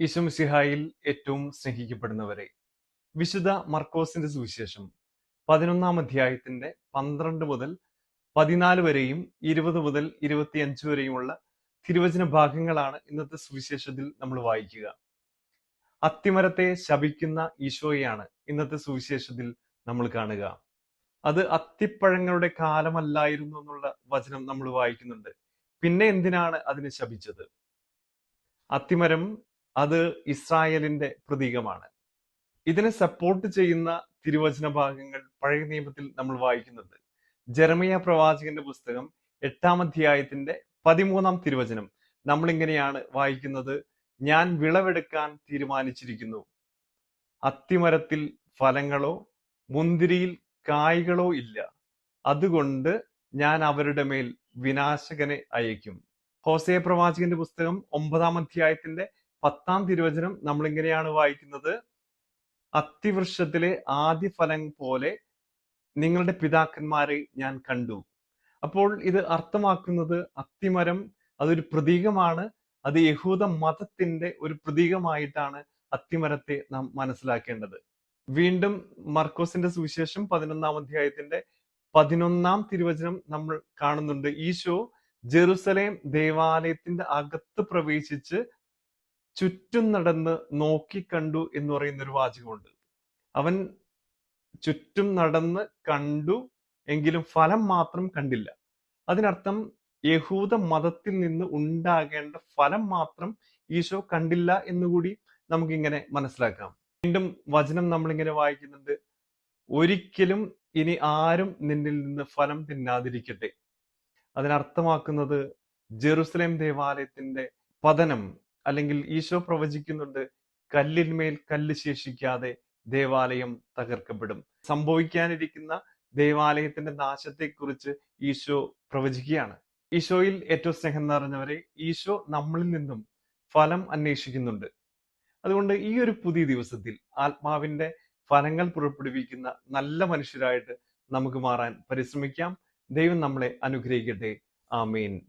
ഈശംസിഹായിൽ ഏറ്റവും സ്നേഹിക്കപ്പെടുന്നവരെ. വിശുദ്ധ മർക്കോസിന്റെ സുവിശേഷം പതിനൊന്നാം അധ്യായത്തിന്റെ പന്ത്രണ്ട് മുതൽ പതിനാല് വരെയും ഇരുപത് മുതൽ ഇരുപത്തിയഞ്ച് വരെയുമുള്ള തിരുവചന ഭാഗങ്ങളാണ് ഇന്നത്തെ സുവിശേഷത്തിൽ നമ്മൾ വായിക്കുക. അത്തിമരത്തെ ശപിക്കുന്ന ഈശോയെയാണ് ഇന്നത്തെ സുവിശേഷത്തിൽ നമ്മൾ കാണുക. അത് അത്തിപ്പഴങ്ങളുടെ കാലമല്ലായിരുന്നു എന്നുള്ള വചനം നമ്മൾ വായിക്കുന്നുണ്ട്. പിന്നെ എന്തിനാണ് അതിനെ ശപിച്ചത്? അത്തിമരം അത് ഇസ്രായേലിന്റെ പ്രതീകമാണ്. ഇതിനെ സപ്പോർട്ട് ചെയ്യുന്ന തിരുവചന ഭാഗങ്ങൾ പഴയ നിയമത്തിൽ നമ്മൾ വായിക്കുന്നുണ്ട്. ജെറമിയ പ്രവാചകന്റെ പുസ്തകം എട്ടാം അധ്യായത്തിന്റെ പതിമൂന്നാം തിരുവചനം. നമ്മൾ ഇങ്ങനെയാണ് വായിക്കുന്നത് ഞാൻ വിളവെടുക്കാൻ തീരുമാനിച്ചിരിക്കുന്നു. അത്തിമരത്തിൽ ഫലങ്ങളോ മുന്തിരിയിൽ കായ്കളോ ഇല്ല. അതുകൊണ്ട് ഞാൻ അവരുടെ മേൽ വിനാശകനെ അയക്കും ഹോസയ പ്രവാചകന്റെ പുസ്തകം ഒമ്പതാം അധ്യായത്തിന്റെ പത്താം തിരുവചനം നമ്മൾ ഇങ്ങനെയാണ് വായിക്കുന്നത്. അത്തിവൃക്ഷത്തിലെ ആദ്യ ഫലം പോലെ നിങ്ങളുടെ പിതാക്കന്മാരെ ഞാൻ കണ്ടു. അപ്പോൾ ഇത് അർത്ഥമാക്കുന്നത് അത്തിമരം അതൊരു പ്രതീകമാണ്. അത് യഹൂദ മതത്തിന്റെ ഒരു പ്രതീകമായിട്ടാണ് അത്തിമരത്തെ നാം മനസ്സിലാക്കേണ്ടത്. വീണ്ടും മർക്കോസിന്റെ സുവിശേഷം പതിനൊന്നാം അധ്യായത്തിന്റെ പതിനൊന്നാം തിരുവചനം നമ്മൾ കാണുന്നുണ്ട്. ഈശോ ജെറുസലേം ദേവാലയത്തിന്റെ അകത്ത് പ്രവേശിച്ച് ചുറ്റും നടന്ന് നോക്കിക്കണ്ടു എന്ന് പറയുന്ന ഒരു വാചകമുണ്ട്. അവൻ ചുറ്റും നടന്ന് കണ്ടു എങ്കിലും ഫലം മാത്രം കണ്ടില്ല. അതിനർത്ഥം യഹൂദ മതത്തിൽ നിന്ന് ഉണ്ടാകേണ്ട ഫലം മാത്രം ഈശോ കണ്ടില്ല എന്നുകൂടി നമുക്കിങ്ങനെ മനസ്സിലാക്കാം. വീണ്ടും വചനം നമ്മളിങ്ങനെ വായിക്കുന്നുണ്ട്. ഒരിക്കലും ഇനി ആരും നിന്നിൽ നിന്ന് ഫലം തിന്നാതിരിക്കട്ടെ. അതിനർത്ഥമാക്കുന്നത് ജെറുസലേം ദേവാലയത്തിന്റെ പതനം അല്ലെങ്കിൽ ഈശോ പ്രവചിക്കുന്നുണ്ട് കല്ലിന്മേൽ കല്ല് ശേഷിക്കാതെ ദേവാലയം തകർക്കപ്പെടും. സംഭവിക്കാനിരിക്കുന്ന ദേവാലയത്തിന്റെ നാശത്തെക്കുറിച്ച് ഈശോ പ്രവചിക്കുകയാണ്. ഈശോയിൽ ഏറ്റവും സ്നേഹം നിറഞ്ഞവരെ ഈശോ നമ്മളിൽ നിന്നും ഫലം അന്വേഷിക്കുന്നുണ്ട്. അതുകൊണ്ട് ഈ ഒരു പുതിയ ദിവസത്തിൽ ആത്മാവിന്റെ ഫലങ്ങൾ പുറപ്പെടുവിക്കുന്ന നല്ല മനുഷ്യരായിട്ട് നമുക്ക് മാറാൻ പരിശ്രമിക്കാം. ദൈവം നമ്മളെ അനുഗ്രഹിക്കട്ടെ. ആമീൻ.